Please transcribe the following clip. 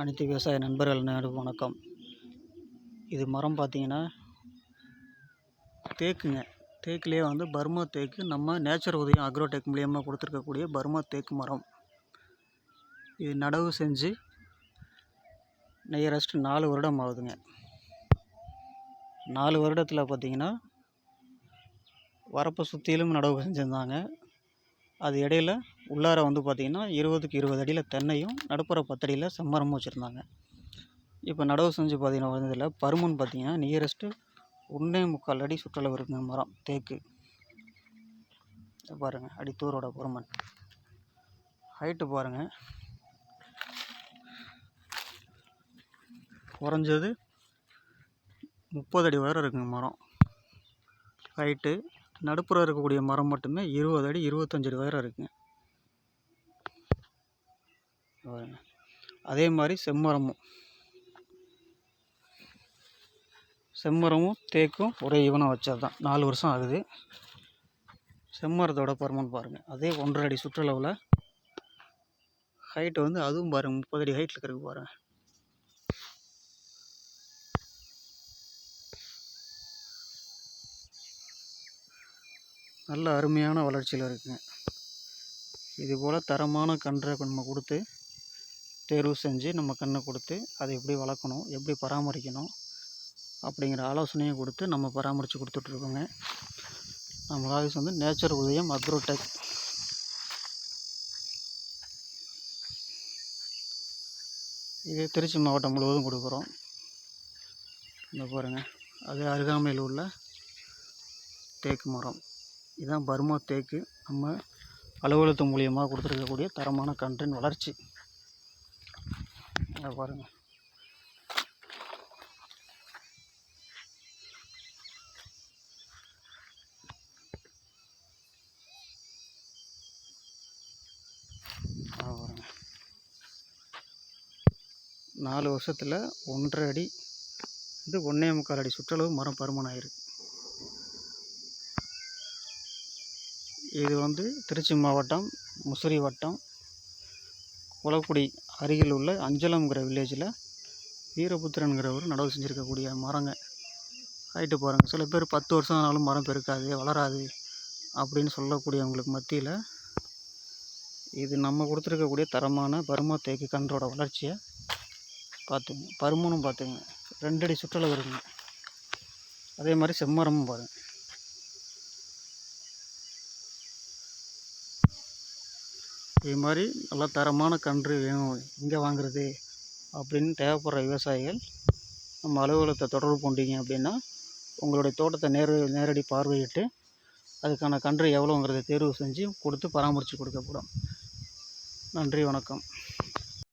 அனைத்து விவசாய நண்பர்கள் அனைவருக்கும் வணக்கம். இது மரம் பார்த்தீங்கன்னா தேக்குங்க. தேக்குலேயே வந்து பர்மா தேக்கு நம்ம நேச்சர் உதயம் அக்ரோடெக் மூலியமாக கொடுத்துருக்கக்கூடிய பர்மா தேக்கு மரம். இது நடவு செஞ்சு நியரஸ்ட் நாலு வருடம் ஆகுதுங்க. நாலு வருடத்தில் பார்த்தீங்கன்னா வரப்பை சுற்றிலும் நடவு செஞ்சுருந்தாங்க. அது இடையில உள்ளார வந்து பார்த்திங்கன்னா இருபதுக்கு இருபது அடியில் தென்னையும் நடுப்புற பத்தடியில் செம்மரமும் வச்சுருந்தாங்க. இப்போ நடவு செஞ்சு பார்த்தீங்கன்னா வந்ததில் பருமன் பார்த்தீங்கன்னா நியரஸ்ட்டு ஒன்றே முக்கால் அடி சுற்றளவு இருக்குங்க மரம் தேக்கு. பாருங்கள் அடித்தூரோட பருமன். ஹைட்டு பாருங்கள் குறைஞ்சது முப்பது அடி உயரம் இருக்குங்க மரம். ஹைட்டு நடுப்புற இருக்கக்கூடிய மரம் மட்டுமே இருபது அடி இருபத்தஞ்சி அடி உயரம் இருக்குங்க. பாருங்க. அதே மாதிரி செம்மரமும். செம்மரமும் தேக்கும் ஒரே ஈவனாக வச்சது தான் நாலு வருஷம் ஆகுது. செம்மரத்தோட பருமன் பாருங்கள் அதே ஒன்றரை அடி சுற்றளவில் ஹைட்டு வந்து அதுவும் பாருங்கள் முப்பது அடி ஹைட்டில் இருக்கு பாருங்கள் நல்ல அருமையான வளர்ச்சியில் இருக்குங்க. இது போல் தரமான கன்றை நம்ம கொடுத்து தேர்வு செஞ்சு நம்ம கன்றை கொடுத்து அதை எப்படி வளர்க்கணும் எப்படி பராமரிக்கணும் அப்படிங்கிற ஆலோசனையும் கொடுத்து நம்ம பராமரித்து கொடுத்துட்ருக்கோங்க நம்ம ஆஃபீஸ் வந்து நேச்சர் உதயம் அக்ரோடெக். இது திருச்சி மாவட்டம் முழுவதும் கொடுக்குறோம். இந்த பாருங்கள் அது அருகாமையில் உள்ள தேக்கு மரம். இதுதான் பர்மா தேக்கு. நம்ம அலுவலகத்து மூலியமாக கொடுத்துருக்கக்கூடிய தரமான கன்றின் வளர்ச்சி. அதை பாருங்கள் நாலு வருஷத்தில் ஒன்றரை அடி இது ஒன்றே முக்கால் அடி சுற்றளவு மரம் பருமன் ஆயிருக்கு இது வந்து திருச்சி மாவட்டம் முசிறி வட்டம் குளக்குடி அருகில் உள்ள அஞ்சலம்ங்கிற வில்லேஜில் வீரபுத்திரன்கிறவர் நடவு செஞ்சுருக்கக்கூடிய மரங்க. ஆகிட்டு பாருங்கள் சில பேர் பத்து வருஷம் ஆனாலும் மரம் பெருக்காது வளராது அப்படின்னு சொல்லக்கூடியவங்களுக்கு மத்தியில் இது நம்ம கொடுத்துருக்கக்கூடிய தரமான பரும தேக்கு கன்றோட வளர்ச்சியை பார்த்துங்க. பருமனும் பார்த்துங்க. ரெண்டடி சுற்றளவு இருக்குங்க. அதே மாதிரி செம்மரமும் பாருங்கள் இது மாதிரி நல்ல தரமான கன்று வேணும். எங்கே வாங்குறது? அப்படின்னு தேவைப்படுற விவசாயிகள் நம்ம அலுவலகத்தை தொடர்பு கொண்டீங்க அப்படின்னா உங்களுடைய தோட்டத்தை நேர நேரடி பார்வையிட்டு அதுக்கான கன்று எவ்வளோங்கிறத தேர்வு செஞ்சு கொடுத்து பராமரித்து கொடுக்கப்படும். நன்றி வணக்கம்.